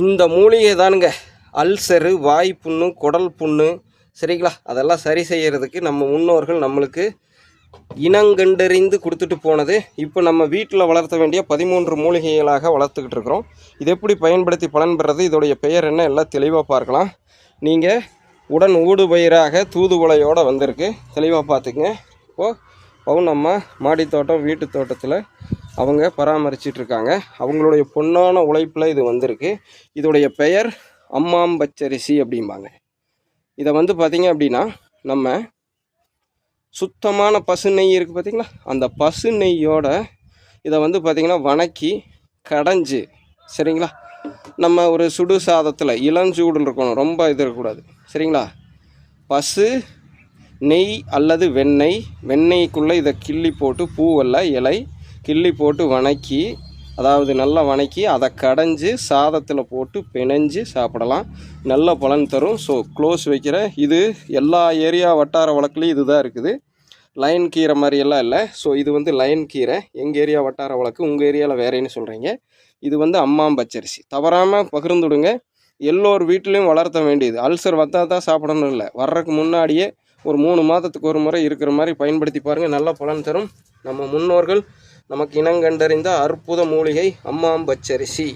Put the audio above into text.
இந்த மூலிகை தானுங்க. அல்சரு வாய் புண்ணு குடல் புண்ணு சரிங்களா? அதெல்லாம் சரி செய்யறதுக்கு நம்ம முன்னோர்கள் நம்மளுக்கு இனங்கண்டறிந்து கொடுத்துட்டு போனது. இப்போ நம்ம வீட்டில் வளர்த்த வேண்டிய பதிமூன்று மூலிகைகளாக வளர்த்துக்கிட்டு இருக்கிறோம். இது எப்படி பயன்படுத்தி பலன் பெறது இதோடைய பெயர் என்ன? எல்லாம் தெளிவாக பார்க்கலாம். நீங்கள் உடன் ஊடுபயிராக தூதுவளையோடு வந்திருக்கு. தெளிவாக பார்த்துக்குங்க. இப்போது நம்ம மாடி தோட்டம் வீட்டு தோட்டத்தில் அவங்க பராமரிச்சிட்டு இருக்காங்க அவங்களுடைய பொன்னான உழைப்பில் இது வந்திருக்கு. இதோடைய பெயர் அம்மாம்பச்சரிசி அப்படிம்பாங்க. இதை வந்து பார்த்திங்க அப்படின்னா நம்ம சுத்தமான பசு நெய் இருக்குது பார்த்திங்களா அந்த பசு நெய்யோட இதை வந்து பார்த்திங்கன்னா வணக்கி கடைஞ்சி சரிங்களா? நம்ம ஒரு சுடு சாதத்தில் இளஞ்சூடு இருக்கணும். ரொம்ப இது இருக்கக்கூடாது. சரிங்களா? பசு நெய் அல்லது வெண்ணெய் வெண்ணெய்க்குள்ளே இதை கிள்ளி போட்டு பூவெல்லாம் இலை கிள்ளி போட்டு வணக்கி அதாவது நல்லா வணக்கி அதை கடைஞ்சி சாதத்தில் போட்டு பிணைஞ்சு சாப்பிடலாம். நல்ல பலன் தரும். ஸோ க்ளோஸ் வைக்கிற இது எல்லா ஏரியா வட்டார வழக்குலையும் இதுதான் இருக்குது. லைன் கீரை மாதிரியெல்லாம் இல்லை. ஸோ இது வந்து லைன் கீரை. எங்கள் ஏரியா வட்டார வழக்கு? உங்கள் ஏரியாவில் வேறேன்னு சொல்கிறீங்க இது வந்து அம்மாம்பச்சரிசி தவறாமல் பகிர்ந்துடுங்க. எல்லோர் வீட்லேயும் வளர்த்த வேண்டியது. அல்சர் வந்தால் தான் சாப்பிடணும் இல்லை. வர்றதுக்கு முன்னாடியே ஒரு மூணு மாதத்துக்கு ஒரு முறை இருக்கிற மாதிரி பயன்படுத்தி பாருங்கள் நல்ல பலன் தரும். நம்ம முன்னோர்கள் நமக்கு இனங்கண்டறிந்த அற்புத மூலிகை அம்மாம்பச்சரிசி.